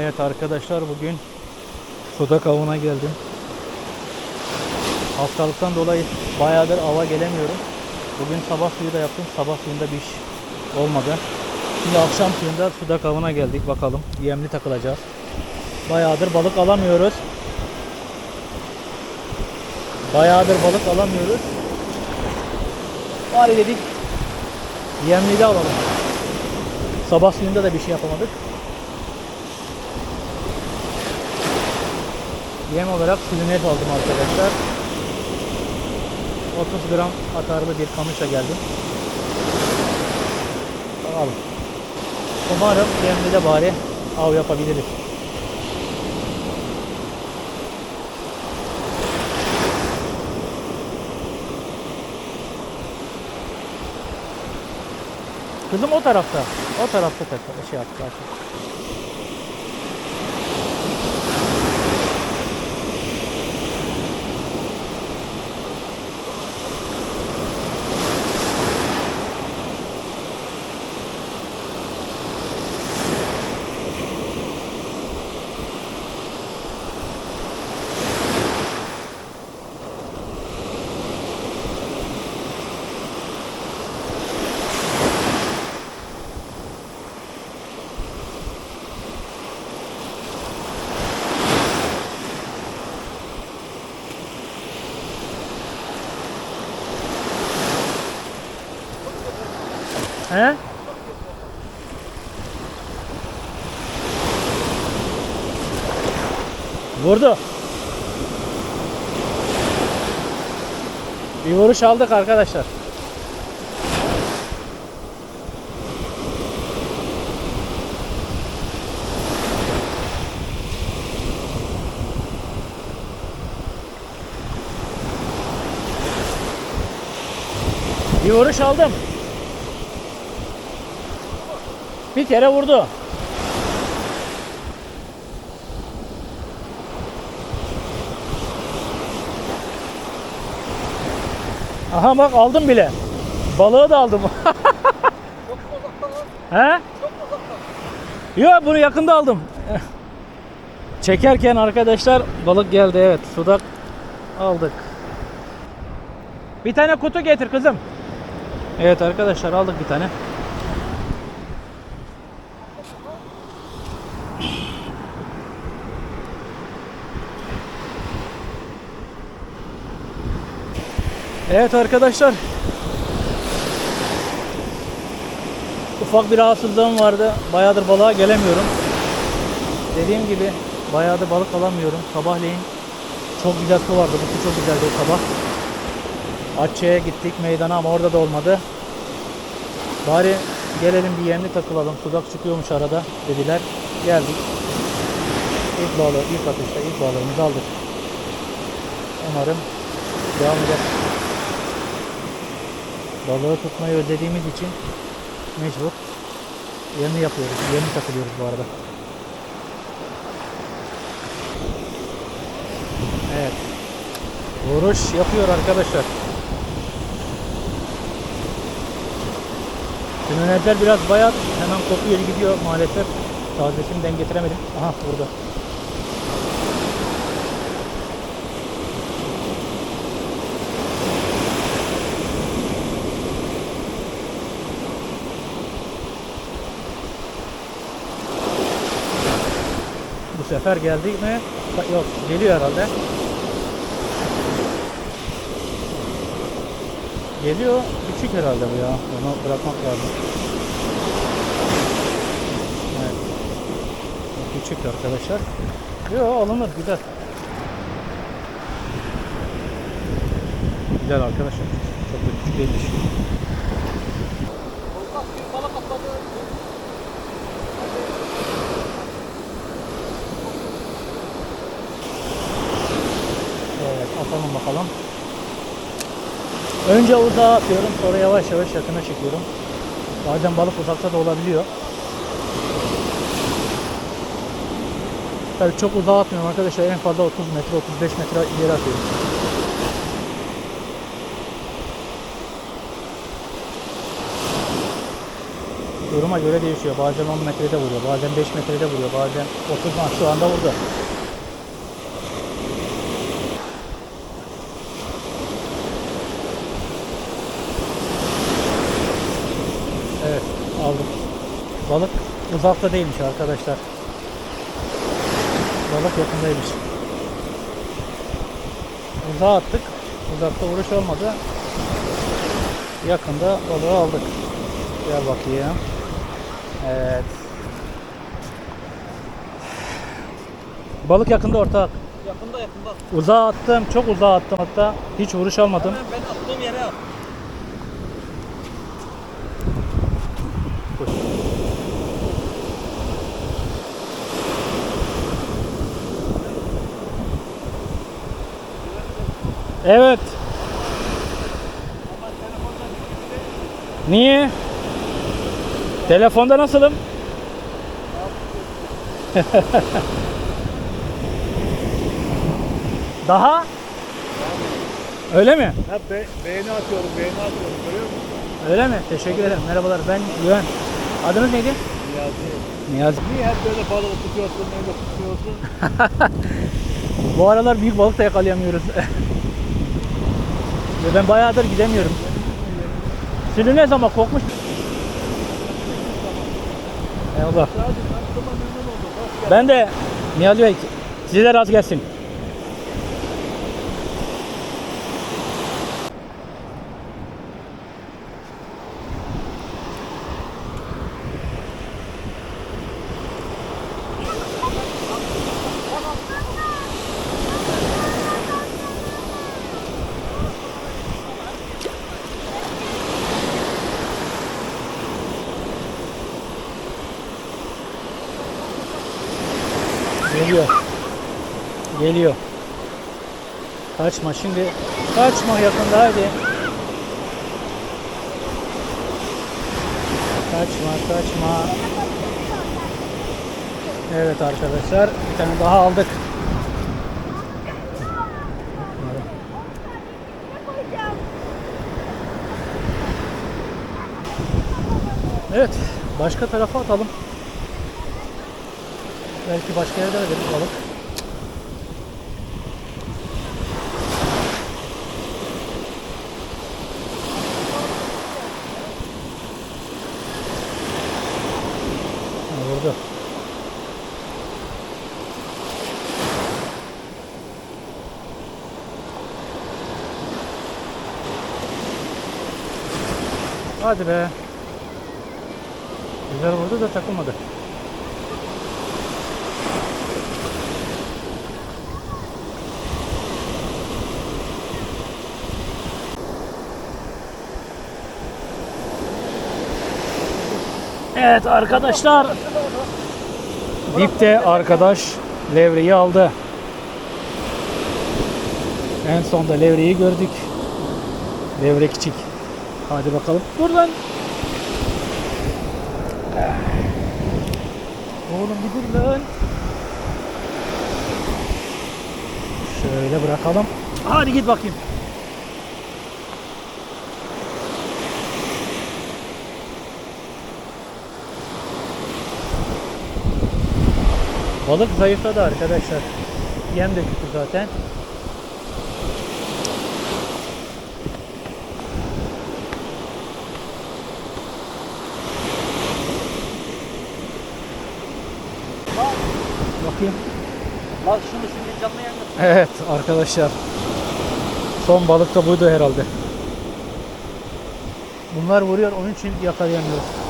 Evet arkadaşlar bugün sudak avına geldim. Hastalıktan dolayı bayağıdır ava gelemiyorum. Bugün sabah suyu da yaptım. Sabah suyunda bir iş olmadı. Şimdi akşam suyunda sudak avına geldik. Bakalım yemli takılacağız. Bayağıdır balık alamıyoruz. Bayağıdır balık alamıyoruz. Bari dedik yemli de alalım. Sabah suyunda da bir şey yapamadık. Yem olarak sülünet aldım arkadaşlar. 30 gram atarlı bir kamışla geldim. Bakalım. Umarım yemli de bari av yapabiliriz. Kızım o tarafta. O tarafta tak- şey yaptı. He? Vurdu. Bir vuruş aldık arkadaşlar. Bir vuruş aldım. Bir kere vurdu. Aha bak aldım bile. Balığı da aldım. He? Yok bunu yakında aldım. Çekerken arkadaşlar balık geldi evet. Sudak aldık. Bir tane kutu getir kızım. Evet arkadaşlar aldık bir tane. Evet arkadaşlar. Ufak bir rahatsızlığım vardı. Bayağıdır balığa gelemiyorum. Dediğim gibi bayağıdır balık alamıyorum. Sabahleyin çok güzel su vardı. Bu su çok güzeldi o sabah. Atçı'ya gittik meydana ama orada da olmadı. Bari gelelim bir yemli takılalım. Sudak çıkıyormuş arada dediler. Geldik. İlk balığı, ilk atışta ilk balığımızı aldık. Umarım devam eder. Balığı tutmayı özlediğimiz için mecbur yemi yapıyoruz. Yemi takılıyoruz bu arada. Evet. Vuruş yapıyor arkadaşlar. Tüneller biraz bayat. Hemen kopuyor gidiyor maalesef. Tazesini denk getiremedim. Aha burada. Sefer geldi mi? Yok, geliyor herhalde. Geliyor. Küçük herhalde bu ya. Onu bırakmak lazım. Evet. Küçük arkadaşlar. Yok alınır güzel. Güzel arkadaşlar. Çok da küçük değilmiş. Evet atalım bakalım. Önce uzağa atıyorum sonra yavaş yavaş yakına çekiyorum. Bazen balık uzakta da olabiliyor. Tabii çok uzağa atmıyorum arkadaşlar en fazla 30 metre 35 metre ileri atıyorum. duruma göre değişiyor. Bazen 10 metrede vuruyor, bazen 5 metrede vuruyor, bazen 30 metre şu anda vurdu. Evet, aldım. Balık uzakta değilmiş arkadaşlar. Balık yakındaymış. Uzağa attık. Uzakta vuruş olmadı. Yakında balığı aldık. Gel bakayım. Evet. Balık yakında ortak. Yakında yakında. Uzağa attım. Çok uzağa attım hatta. Hiç vuruş almadım. Hemen ben attığım Evet. Niye? Telefonda nasılım? Daha? Öyle mi? Ha be, beğeni atıyorum, beğeni atıyorum görüyor musun? Öyle mi? Teşekkür ederim. Merhabalar. Ben Güven. Adınız neydi? Niyazi. Niyazi. Niye hep böyle balık tutuyorsun, öyle tutuyorsun? Bu aralar büyük balık da yakalayamıyoruz. Ve ben bayağıdır gidemiyorum. Sülü ne zaman kokmuş? Eyvallah. Ben de Niyazi Bey size rast gelsin. Geliyor. Geliyor. Kaçma şimdi. Kaçma yakında hadi. Kaçma kaçma. Evet arkadaşlar bir tane daha aldık. Evet başka tarafa atalım. Belki başka yerde de verir balık. Vurdu. Hadi be. Güzel vurdu da takılmadı. Evet arkadaşlar. Dipte arkadaş levreyi aldı. En sonda levreyi gördük. Levre küçük. Hadi bakalım. Buradan. Oğlum bir dur lan. Şöyle bırakalım. Hadi git bakayım. Balık zayıfladı arkadaşlar. Yem de kötü zaten. Bakayım. Al şunu şimdi canlı yayında. Evet arkadaşlar. Son balık da buydu herhalde. Bunlar vuruyor onun için yakalayamıyoruz.